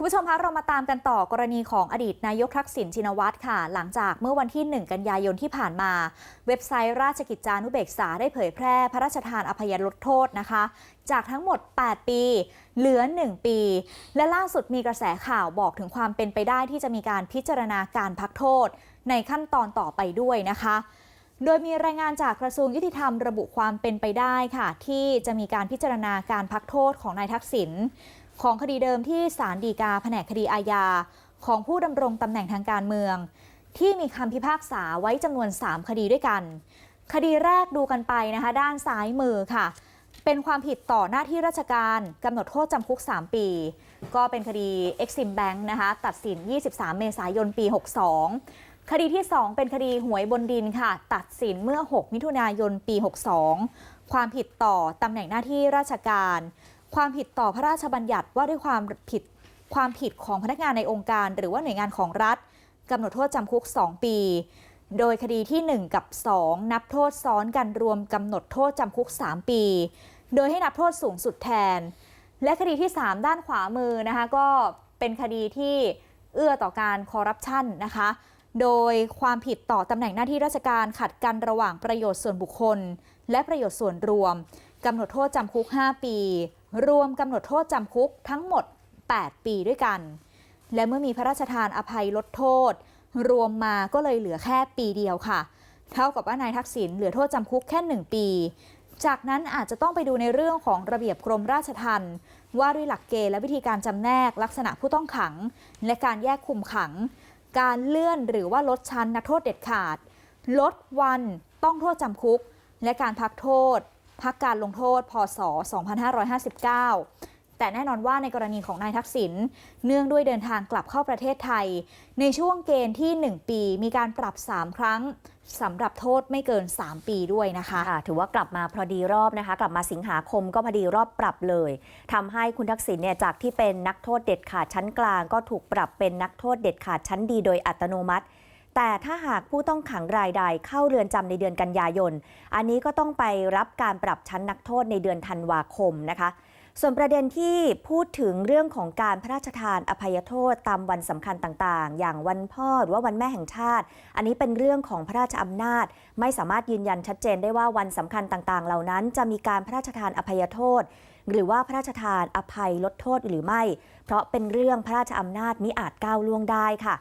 คุณผู้ชมคะเรามาตามกันต่อกรณีของอดีตนายกทักษิณชินวัตรค่ะ หลังจากเมื่อวันที่ 1 กันยายนที่ผ่านมา เว็บไซต์ราชกิจจานุเบกษาได้เผยแพร่พระราชทานอภัยลดโทษนะคะ จากทั้งหมด 8 ปี เหลือ 1 ปี และล่าสุดมีกระแสข่าวบอกถึงความเป็นไปได้ที่จะมีการพิจารณาการพักโทษ ในขั้นตอนต่อไปด้วยนะคะโดยมีรายงานจากกระทรวงยุติธรรมระบุความเป็นไปได้ค่ะ ที่จะมีการพิจารณาการพักโทษของนายทักษิณ ของคดีเดิมที่ศาลฎีกาแผนกคดีอาญาของผู้ดำรงตำแหน่งทางการเมือง ที่มีคำพิพากษาไว้จำนวน 3 คดีด้วยกัน คดีแรกดูกันไปนะคะ ด้านซ้ายมือค่ะ เป็นความผิดต่อหน้าที่ราชการกำหนดโทษจำคุก 3 ปี ก็เป็นคดี Exim Bank นะคะตัดสิน 23 เมษายนปี 62 คดีที่ 2 เป็นคดีหวยบนดินค่ะ ตัดสินเมื่อ 6 มิถุนายนปี 62 ความผิดต่อตำแหน่งหน้าที่ราชการ ความผิดต่อพระราชบัญญัติว่าด้วยความผิดความผิดของพนักงานในองค์การ หรือว่าหน่วยงานของรัฐกำหนดโทษจำคุก 2 ปี โดยคดีที่ 1 กับ 2 นับโทษซ้อนกันรวมกำหนดโทษจำคุก 3 ปี โดยให้นับโทษสูงสุดแทน และคดีที่ 3 ด้านขวามือนะคะก็เป็นคดีที่เอื้อต่อการคอร์รัปชันนะคะ โดยความผิดต่อตำแหน่งหน้าที่ราชการขัดกันระหว่างประโยชน์ส่วนบุคคล และประโยชน์ส่วนรวมกำหนดโทษจำคุก 5 ปี รวมกำหนดโทษจำคุกทั้งหมด 8 ปีด้วยกัน และเมื่อมีพระราชทานอภัยลดโทษ รวมมาก็เลยเหลือแค่ปีเดียวค่ะ เท่ากับว่านายทักษิณเหลือโทษจำคุกแค่ 1 ปี จากนั้นอาจจะต้องไปดูในเรื่องของระเบียบกรมราชทัณฑ์ว่าด้วยหลักเกณฑ์และวิธีการจำแนกลักษณะผู้ต้องขัง และการแยกคุมขัง การเลื่อนหรือว่าลดชั้นนักโทษเด็ดขาด ลดวันต้องโทษจำคุก และการพักโทษ พักการลงโทษพศ 2559 แต่แน่นอนว่าในกรณีของนายทักษิณเนื่องด้วยเดินทางกลับเข้าประเทศไทย ในช่วงเกณฑ์ที่ 1 ปีมีการปรับ 3 ครั้งสำหรับโทษไม่เกิน 3 ปีด้วยนะคะะถือว่ากลับมาพอดีรอบนะคะ กลับมาสิงหาคมก็พอดีรอบปรับเลยทำให้คุณทักษิณเนี่ยจากที่เป็นนักโทษเด็ดขาดชั้นกลาง ก็ถูกปรับเป็นนักโทษเด็ดขาดชั้นดีโดยอัตโนมัติ แต่ถ้าหากผู้ต้องขังรายใดเข้าเรือนจำในเดือนกันยายน อันนี้ก็ต้องไปรับการปรับชั้นนักโทษในเดือนธันวาคมนะคะ ส่วนประเด็นที่พูดถึงเรื่องของการพระราชทานอภัยโทษตามวันสำคัญต่างๆ อย่างวันพ่อหรือว่าวันแม่แห่งชาติ อันนี้เป็นเรื่องของพระราชอำนาจ ไม่สามารถยืนยันชัดเจนได้ว่าวันสำคัญต่างๆ เหล่านั้น จะมีการพระราชทานอภัยโทษหรือว่าพระราชทานอภัยลดโทษหรือไม่ เพราะเป็นเรื่องพระราชอำนาจมิอาจก้าวล่วงได้ค่ะ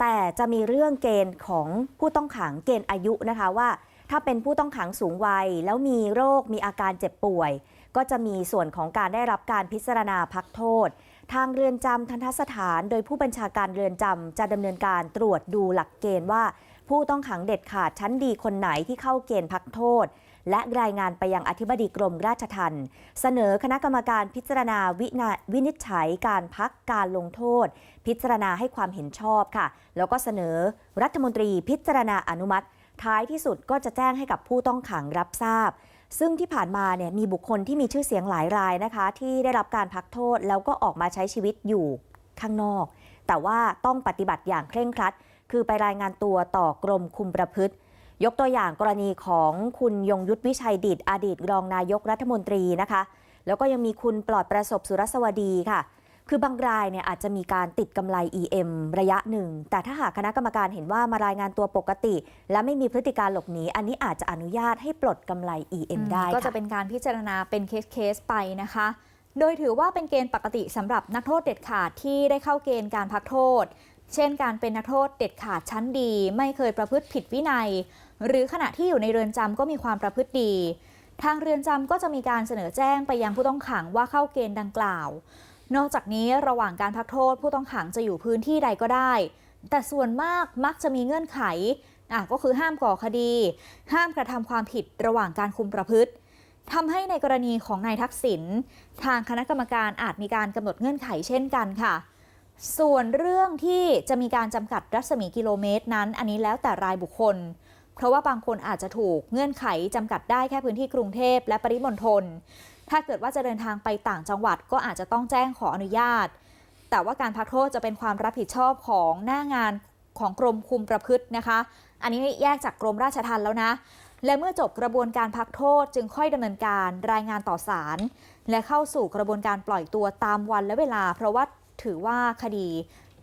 แต่จะมีเรื่องเกณฑ์ของผู้ต้องขังเกณฑ์อายุนะคะว่า ถ้าเป็นผู้ต้องขังสูงวัย แล้วมีโรคมีอาการเจ็บป่วย ก็จะมีส่วนของการได้รับการพิจารณาพักโทษ ทางเรือนจำทันทสถาน โดยผู้บัญชาการเรือนจำจะดำเนินการตรวจดูหลักเกณฑ์ว่า ผู้ต้องขังเด็ดขาดชั้นดีคนไหนที่เข้าเกณฑ์พักโทษ และรายงานไปยังอธิบดีกรมราชทัณฑ์เสนอคณะกรรมการพิจารณาวินาวินิจฉัยการพักการลงโทษ พิจารณาให้ความเห็นชอบค่ะ แล้วก็เสนอรัฐมนตรีพิจารณาอนุมัติ ท้ายที่สุดก็จะแจ้งให้กับผู้ต้องขังรับทราบ ซึ่งที่ผ่านมาเนี่ยมีบุคคลที่มีชื่อเสียงหลายรายนะคะ ที่ได้รับการพักโทษแล้วก็ออกมาใช้ชีวิตอยู่ข้างนอก แต่ว่าต้องปฏิบัติอย่างเคร่งครัด คือไปรายงานตัวต่อกรมคุมประพฤติ ยกตัวอย่างกรณีของคุณยงยุทธวิชัยดิตอดีตรองนายกรัฐมนตรีนะคะ แล้วก็ยังมีคุณปลอดประสบสุรสวดีค่ะ คือบางรายเนี่ยอาจจะมีการติดกำไร EM ระยะหนึ่ง แต่ถ้าหากคณะกรรมการเห็นว่ามารายงานตัวปกติ และไม่มีพฤติการหลบหนีอันนี้อาจจะอนุญาตให้ปลดกำไร EM ได้ก็จะค่ะเป็นการพิจารณาเป็นเคสเคสๆไปนะคะ โดยถือว่าเป็นเกณฑ์ปกติสำหรับนักโทษเด็ดขาดที่ได้เข้าเกณฑ์การพักโทษ เช่นการเป็นนักโทษเด็ดขาดชั้นดี ไม่เคยประพฤติผิดวินัย หรือขณะที่อยู่ในเรือนจำก็มีความประพฤติดี ทางเรือนจำก็จะมีการเสนอแจ้งไปยังผู้ต้องขังว่าเข้าเกณฑ์ดังกล่าว นอกจากนี้ระหว่างการพักโทษผู้ต้องขังจะอยู่พื้นที่ใดก็ได้ แต่ส่วนมากมักจะมีเงื่อนไขอะก็คือห้ามก่อคดี ห้ามกระทำความผิดระหว่างการคุมประพฤติทำให้ในกรณีของนายทักษิณทางคณะกรรมการอาจมีการกำหนดเงื่อนไขเช่นกันค่ะ ส่วนเรื่องที่จะมีการจำกัดรัศมีกิโลเมตรนั้น อันนี้แล้วแต่รายบุคคล เพราะว่าบางคนอาจจะถูกเงื่อนไขจำกัดได้แค่พื้นที่กรุงเทพและปริมณฑล ถ้าเกิดว่าจะเดินทางไปต่างจังหวัดก็อาจจะต้องแจ้งขออนุญาต แต่ว่าการพักโทษจะเป็นความรับผิดชอบของหน้างานของกรมคุมประพฤตินะคะ อันนี้แยกจากกรมราชทัณฑ์แล้วนะ และเมื่อจบกระบวนการพักโทษจึงค่อยดำเนินการรายงานต่อศาลและเข้าสู่กระบวนการปล่อยตัวตามวันและเวลา เพราะว่า ถือว่าคดี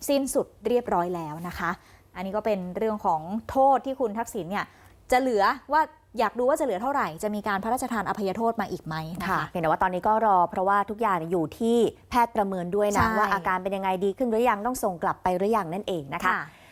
สิ้นสุดเรียบร้อยแล้วนะคะ อันนี้ก็เป็นเรื่องของโทษที่คุณทักษิณเนี่ยจะเหลือว่าอยากดูว่าจะเหลือเท่าไหร่ จะมีการพระราชทานอภัยโทษมาอีกไหมนะค่ะคะเพียงแต่ว่าตอนนี้ก็รอเพราะว่าทุกอย่างเนี่ยอยู่ที่แพทย์ประเมินด้วยนะใช่ว่าอาการเป็นยังไงดีขึ้นหรือยังต้องส่งกลับไปหรือยังนั่นเองนะคะค่ะ